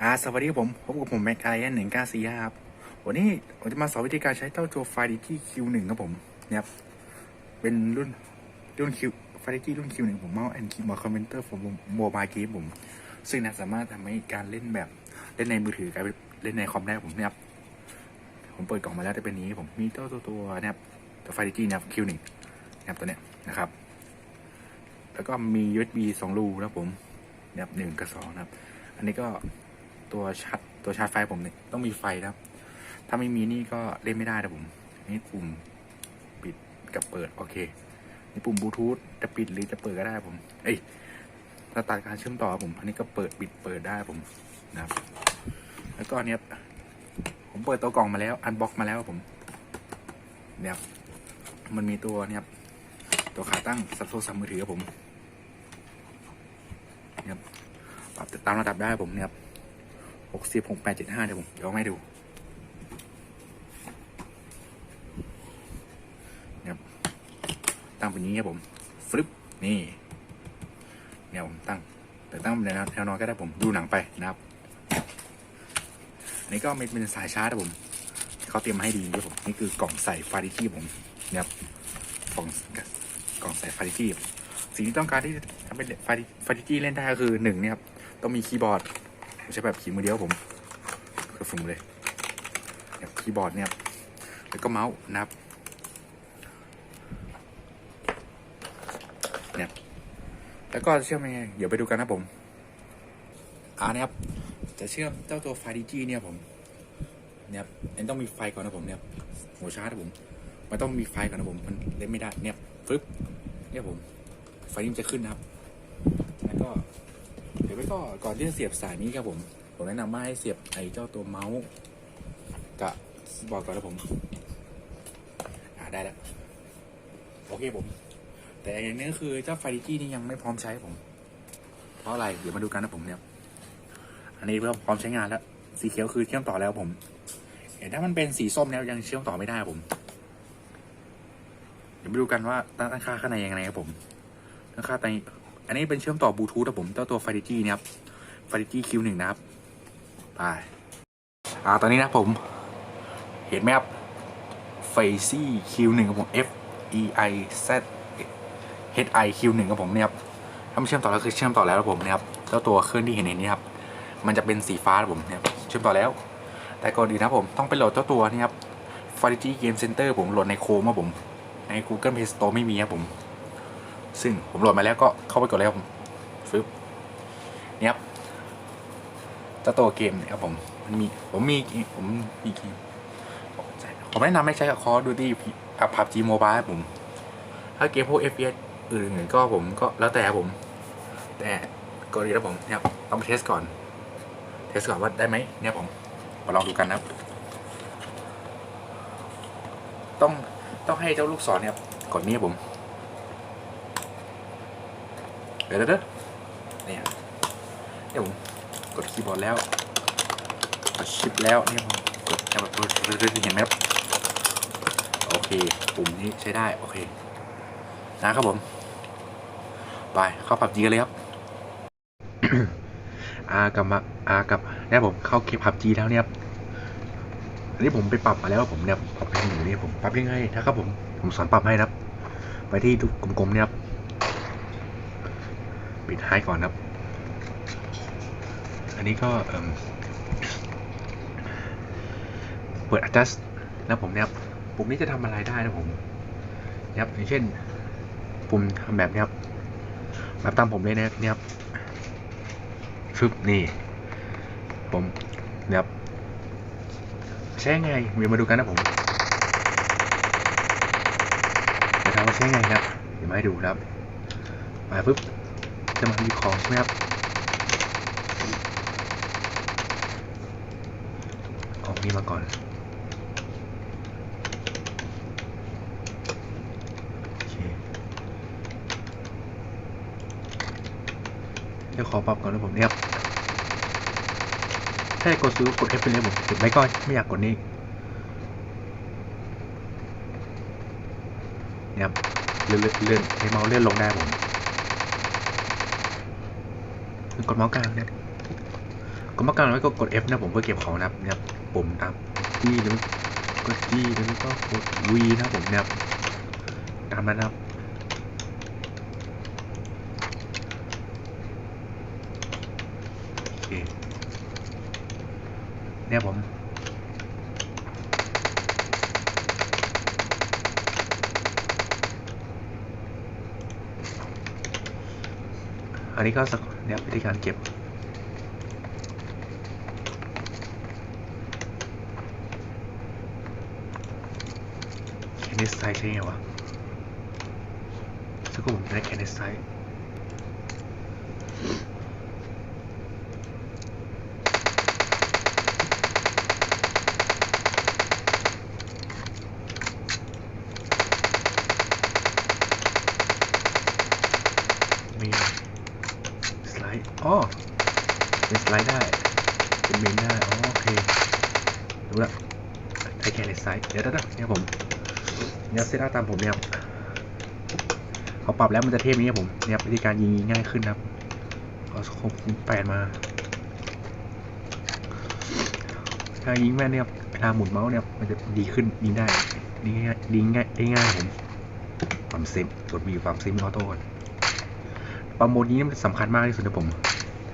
อ่าสวัสดีครับผมพบกับผมแม็กไอเอนหนึ่งเก้าสี่ครับ วันนี้ผมจะมาสอนวิธีการใช้เจ้าตัวไฟดิจี้คิวหนึ่งครับผมเนี่ยครับ เป็นรุ่นรุ่นคิวไฟดิจี้รุ่นคิวหนึ่งผมเมาส์แอนคีย์บอร์ดคอมเมนเตอร์ผมโมบายเกมผม ซึ่งนะสามารถทำให้การเล่นแบบเล่นในมือถือกลายเป็นเล่นในคอมได้ผมเนี่ยครับ ผมเปิดกล่องมาแล้วจะเป็นนี้ผมมีเจ้าตัวตัวเนี่ยครับตัวไฟดิจี้นะครับคิวหนึ่งนะครับตัวเนี้ยนะครับ แล้วก็มี USB สองรูนะผมนะครับหนึ่งกับสองนะครับ อันนี้ก็ตัวชาร์จตัวชาร์จไฟผมเนี่ยต้องมีไฟนะครับ ถ้าไม่มีนี่ก็เล่นไม่ได้นะผมนี่ปุ่มปิดกับเปิดโอเคนี่ปุ่มบลูทูธจะปิดหรือจะเปิดก็ได้ผมเอ้ยถ้าตัดการเชื่อมต่อผมอันนี้ก็เปิดปิดเปิดได้ผมนะครับ แล้วก็เนี่ยผมเปิดตัวกล่องมาแล้ว อันบ็อกมาแล้วผมเนี่ยครับมันมีตัวเนี่ยตัวขาตั้งสับโทรศัพท์มือถือครับผมเนี่ยครับ ปรับตามระดับได้ผมเนี่ยหกสิบหกแปดเจ็ดห้าเดี๋ยวผมเดี๋ยวเอาให้ดูเนี่ยครับตั้งเป็นอย่างนี้ครับผมฟลิปนี่เนี่ยผมตั้ง แต่ตั้งในแนวนอนก็ได้ผมดูหนังไปนะครับอันนี้ก็เป็นสายชาร์จครับผมเขาเตรียมมาให้ดีครับผมนี่คือกล่องใส่ฟาริจี้ผมเนี่ยครับกล่องกล่องใส่ฟาริจี้สิ่งที่ต้องการที่ทำเป็นฟาริฟาริจี้เล่นได้ก็คือหนึ่งเนี่ยครับ ต้องมีคีย์บอร์ดไม่ใช่แบบขีดมือเดียวผมคือฝุ่มเลยเนี่ยคีย์บอร์ดเนี่ยแล้วก็เมาส์นะครับเนี่ยแล้วก็จะเชื่อมยังไงเดี๋ยวไปดูกันนะผมอ่านี่ยครับจะเชื่อมเจ้าตัวไฟดีจีเนี่ยผมเนี่ยมันต้องมีไฟก่อนนะผมเนี่ยหัวชาร์จนะผมมันต้องมีไฟก่อนนะผมมันเล่นไม่ได้เนี่ยฟึบเนี่ยผมไฟนี้มันจะขึ้นนะครับ แล้วก็ ดี๋ยวไปก็ก่อนที่จะเสียบสายนี้ครับผม ผมแนะนำว่าให้เสียบไอ้เจ้าตัวเมาส์กับบอร์ดก่อนนะผมอ่าได้แล้วโอเคผม แต่อย่างนี้ก็คือเจ้าไฟดิจี้นี่ยังไม่พร้อมใช้ผม เพราะอะไร เดี๋ยวมาดูกันนะผมเนี่ย อันนี้เพื่อพร้อมใช้งานแล้ว สีเขียวคือเชื่อมต่อแล้วผม เห็นถ้ามันเป็นสีส้มแล้วยังเชื่อมต่อไม่ได้ผม เดี๋ยวมาดูกันว่าตั้งค่าข้างในยังไงครับผมตั้งค่าใน อันนี้เป็นเชื่อมต่อบลูทูธครับผมเจ้าตัวไฟดิจี้เนี่ยครับไฟดิจี้คิวหนึ่งนะครับไปอ่าตอนนี้นะผม เห็นไหมครับไฟซี่คิวหนึ่งครับผม F E I Z H I Q หนึ่งครับผมเนี่ยครับถ้ามันเชื่อมต่อแล้วคือเชื่อมต่อแล้วครับผมเนี่ยครับเจ้าตัวเครื่องที่เห็นเห็นนี่ครับมันจะเป็นสีฟ้าครับผมเนี่ยเชื่อมต่อแล้ว แต่ก่อนอื่นนะผมต้องไปโหลดเจ้าตัวนี่ครับ f a r i g y Game Center ผมโหลดในโคมครับผมใน Google Play Store ไม่มีครับผม ซึ่งผมโหลดมาแล้วก็เข้าไปกดแล้วผมฟึบเนี่ยครับจ้าตัวเกมเนี่ยครับผมมันมีผมมีผมมีเกมผมแนะนำให้ใช้กับคอดูดี้พับจีโมบายผม ถ้าเกมพวก FPS อื่นๆก็ผมก็แล้วแต่ผม แต่กรณีแล้วผมเนี่ยครับต้องไปเทสก่อน เทสก่อนว่าได้ไหมเนี่ยผมมาลองดูกันนะครับ ต้องต้องให้เจ้าลูกศรเนี่ยครับกดนี้ผม เดี๋ยวเดี๋ยวเนี่ยเนี่ยผมกดคีย์บอร์ดแล้วกดชิปแล้วเนี่ยผมกดเนี่ยแบบเห็นไหมครับโอเคปุ่มนี้ใช้ได้โอเคนะครับผมไปเข้าผับจีกันเลยครับอากับมาอากับเนี่ยผมเข้าเกมผับจีแล้วเนี่ยอันนี้ผมไปปรับมาแล้วผมเนี่ยปรับให้อยู่นี่ผมปรับยังไงถ้าครับผมผมสอนปรับให้นะครับ ไปที่ทุกกลมๆเนี่ยครับ ปิดท้ายก่อนครับ อันนี้ก็เปิด adjust แล้วผมเนี่ยครับปุ่มนี้จะทำอะไรได้นะผมนะครับอย่างเช่น ปุ่มทำแบบเนี้ยครับแบบตามผมเลยนะเนี่ยครับฟึบนี่ ผมเนี่ยครับใช้ไงเดี๋ยวมาดูกันนะผมเดี๋ยวทำว่าใช้ไงครับเดี๋ยวมาให้ดูครับ มาปุ๊บ จะมามีของใช่ไหมครับเอานี้มาก่อนโอเดี๋ยวขอปรับก่อนนะผมเนี่ยครับถ้ากดซื้อกด F ไปเลยผมถึงไม่ก็ไม่อยากกดนี้เนี่ยครับเลื่อนเลื่อนให้เมาส์เลื่อนลงได้ผม กดเมาส์กลางเนี่ยก็มากางแล้วก็กด F นะผมเพื่อเก็บของนะครับเนี่ยปุ่มนะครับที่หรือกด G หรือไม่ก็กด V นะผมเนี่ยตามนั้นครับเนี่ยผม อันนี้ก็สักเนี่ยวิธีการเก็บแคนเนสไซต์ใช่ไงวะสักครู่ผมจะได้แคนเนสไซต์มีสไลด์อ๋อเป็นสไลด์ได้ เป็นเมนได้ อ๋อ โอเครู้ละไอแคนเนสไซต์เดี๋ยวเดี๋ยวเดี๋ยวเนี่ยผม เซตอัพตามผมเนี่ยครับเขาปรับแล้วมันจะเทพนี้ครับผมเนี่ยวิธีการยิงง่ายขึ้นครับเอาสโคปแปดมาถ้ายิงแม่นเนี่ยเวลาหมุนเมาส์เนี่ยมันจะดีขึ้นยิงได้ดีง่ายดีง่ายได้ง่ายผมความเซมกดวีความเซมออโต้ก่อนปรับโหมดนี่มันสำคัญมากที่สุดนะผม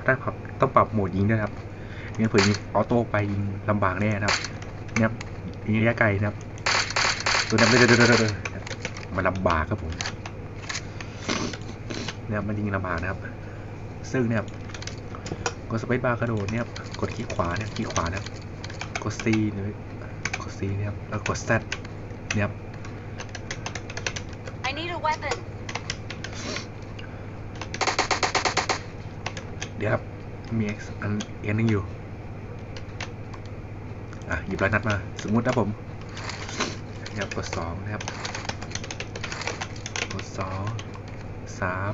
ถ้าปรับต้องปรับโหมดยิงด้วยครับไม่งั้นเผื่อยิงออโต้ไปยิงลำบากแน่นะครับเนี่ยยิงระยะไกลนะครับ ตัวนั้นเด้อเด้อเด้อเด้อมันลำบากครับผมเนี่ยมันยิงลำบากนะครับ ซึ่งเนี่ยกดสเปซบาร์กระโดดเนี่ยกดคลิกขวาเนี่ยคลิกขวาเนี่ยกด C หรือกด C เนี่ยแล้วกด Z เนี่ย I need a weapon. เดี๋ยวครับ มี X อันอีกอันหนึงอยู่ อะ หยิบร้อยนัดมา สมมุตินะผม นะครับ กดสองนะครับ กดสองสาม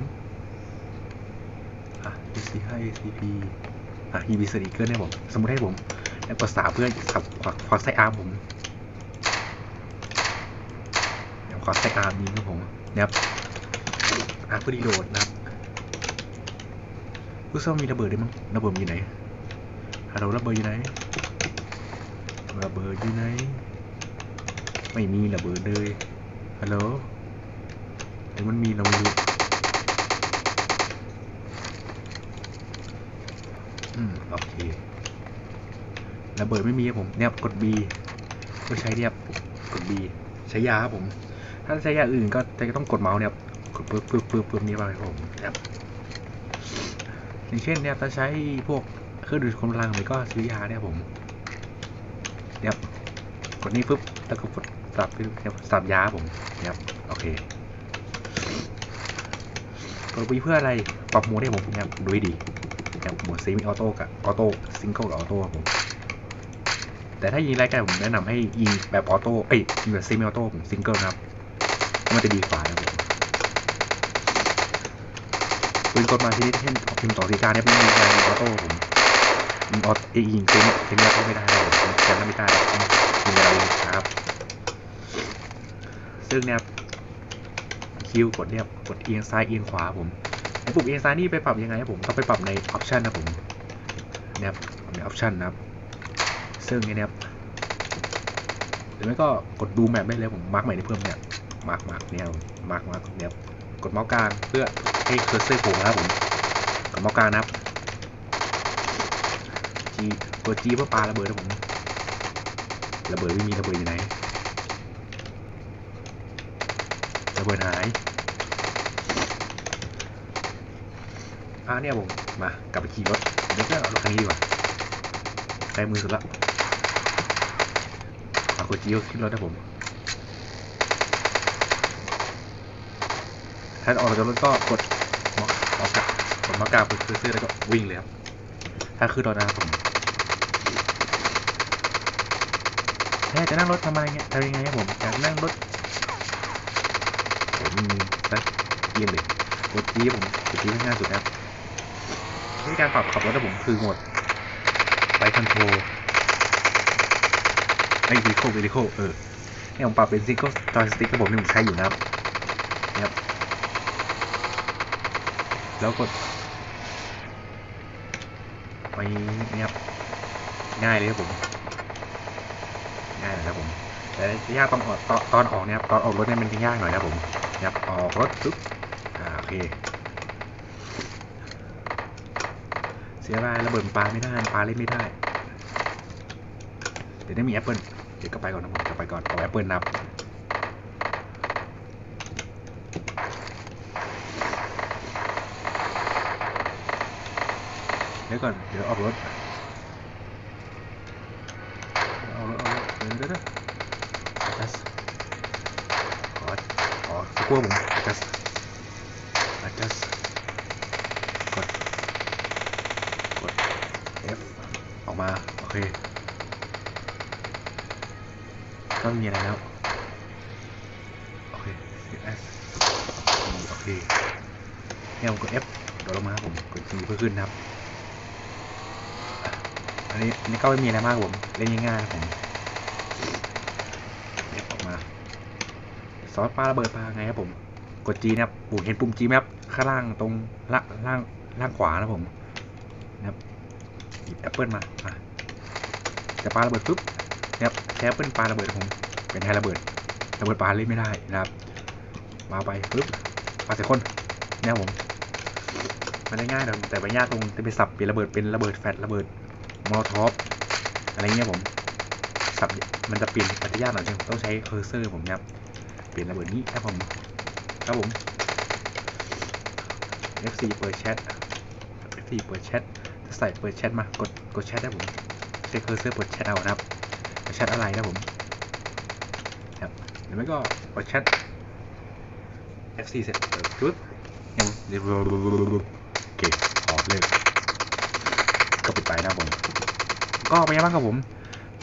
อะ UC ห้า ACP อะ EB สติกเกอร์เนี่ยผม สมมติให้ผม แล้วกดสามเพื่อขับควักควักไส้อาร์มผมเดี๋ยวควักไส้อาร์มยิงครับผมนะครับอาร์เพื่อรีโหลดนะครับรู้สึกว่ามีระเบิดได้มั้งระเบิดอยู่ไหนฮัลโหลระเบิดอยู่ไหนระเบิดอยู่ไหน ไม่มีระเบิดเลย ฮัลโหลหรือมันมีเราไม่รู้อืม โอเค ระเบิดไม่มีครับผม เนี่ยกด B ก็ใช้เนี่ยกด B ใช้ยาครับผม ถ้าใช้ยาอื่นก็จะต้องกดเมาส์เนี่ยกดปึ๊บปึ๊บปึ๊บปึ๊บนี้ไปครับผมนะครับอย่างเช่นเนี่ยถ้าใช้พวกเครื่องดูดความพลังหรือก็ซื้อยาเนี่ยผมเนี่ยกดนี้ปุ๊บแล้วก็กด สับเนี่ยสับยาครับผมเนี่ยโอเคกดวีเพื่ออะไรปรับโหมดให้ผมเนี่ยดูให้ดีเนี่ยโหมดซีมิออโต้กับออโต้ซิงเกิลกับออโต้ผมแต่ถ้ายิงไล่ไกลผมแนะนำให้ยิงแบบออโต้เอ้ยยิงแบบซีมิออโต้ผมซิงเกิลครับมันจะดีกว่านะครับผมปืนกดมาที่นี่เช่นพิมพ์ต่อสีการเนี่ยไม่มีการออโต้ผมยิงออเอยยิงซีมิซีมิออโต้ไม่ได้ครับผมจำไม่ได้ยิงอะไรนะครับ ซึ่งเนี่ยคิวกดเนี่ยกดเอียงซ้ายเอียงขวาผมในปุ่มเอียงซ้ายนี่ไปปรับยังไงครับผมต้องไปปรับในออปชันนะผมเนี่ยในออปชันนะครับ ซึ่งไอ้เนี่ยหรือไม่ก็กดดูแมปได้เลยผมมาร์กใหม่ที่เพิ่มเนี่ยมาร์กมาร์กเนี่ยมาร์กมาร์กเนี่ยกดเมาส์กลางเพื่อให้เคอร์เซอร์โผล่นะครับผมกดเมาส์กลางนะครับจีกดจีเพื่อปาระเบิดนะผมระเบิดไม่มีระเบิดอยู่ไหน ระเบิดหายอ่าเนี่ยผมมากลับไปขี่รถเดี๋ยวก็เอารถคันนี้ดีกว่าใช้มือสุดละเอากดจีขึ้นรถนะผมถ้าออกจากรถก็กดมอออกจากกดมากราบกดซื้อแล้วก็วิ่งเลยครับถ้าขึ้นรถนะครับผมแค่จะนั่งรถทำอะไรเงี้ยทำยังไงครับผมอยากนั่งรถ สักเยี่ยมเลยกดจีผมกดจีง่ายสุดครับวิธีการปรับขับรถนะผมคือหมดไปคอนโทรลไอ้วีโควีโคเออเนี่ยผมปรับเป็นซิงเกิลจอยสติ๊กกับผมที่ผมใช้อยู่นะครับนะครับแล้วกดไปนี่ครับง่ายเลยครับผมง่ายนะครับผมแต่ยากตองออกตอนตอนออกเนี่ยครับตอนออกรถเนี่ยมันจะยากหน่อยนะครับผม ครับออกรถปุ๊บอ่าโอเคเสียดายระเบิดปลาไม่ได้ปลาเล่นไม่ได้ เดี๋ยวได้มีแอปเปิลเดี๋ยวก็ไปก่อนนะผมจะไปก่อนเอาแอปเปิลนับเดี๋ยวก่อนเดี๋ยวออกรถเอารถเอารถเดี๋ยวเดี๋ยวเดี๋ยวจัสขอ ขอสกัวผมจัสจัสกด กด F ออกมา โอเค ก็ไม่มีอะไรแล้ว โอเค S โอเคเนี่ยผมกด F โดดลงมาครับผม กด G เพื่อขึ้นนะครับ อันนี้อันนี้ก็ไม่มีอะไรมากครับผม เล่นง่ายๆครับผมเอฟออกมา ซอสปลาระเบิดปลาไงครับผม กด G นะครับปุ่มเห็นปุ่ม G ไหมครับข้างล่างตรงล่างล่างล่างขวานะครับผมนะครับหยิบแอปเปิลมาจะปลาระเบิดปุ๊บนะครับแอปเปิลปลาระเบิดผมเป็นไฮระเบิดระเบิดปลาเล่นไม่ได้นะครับ มาไปปุ๊บปลาใส่คนเนี่ยครับผมมันได้ง่ายแต่แต่ไปยากตรงจะไปสับเปลี่ยนระเบิดเป็นระเบิดแฟลชระเบิดมอลท็อปอะไรเงี้ยผมสับมันจะเปลี่ยนอาจจะยากหน่อยต้องใช้เคอร์เซอร์ผมนะครับ เปลี่ยนระเบิดนี้ครับผม ครับผม F4 เปิดแชท F4 เปิดแชทใส่เปิดแชทมากดกดแชทได้ผมใช้เคอร์เซอร์เปิดแชทเอานะครับแชทอะไรนะผมครับหรือไม่ก็เปิดแชท F4 เสร็จปุ๊บยังเดี๋ยวโอเคออกเลยก็ปิดไปนะผม ก็เป็นยังไงบ้างครับผม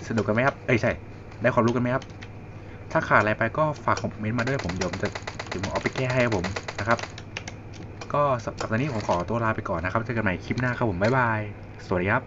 สนุกกันไหมครับ เอ้ยใช่ ได้ความรู้กันไหมครับ ถ้าขาดอะไรไปก็ฝากคอมเมนต์มาด้วยผมเดี๋ยวผมจะเดี๋ยวผมเอาไปแก้ให้ครับผมนะครับ ก็สำหรับตอนนี้ผมขอตัวลาไปก่อนนะครับเจอกันใหม่คลิปหน้าครับผมบ๊ายบายสวัสดีครับ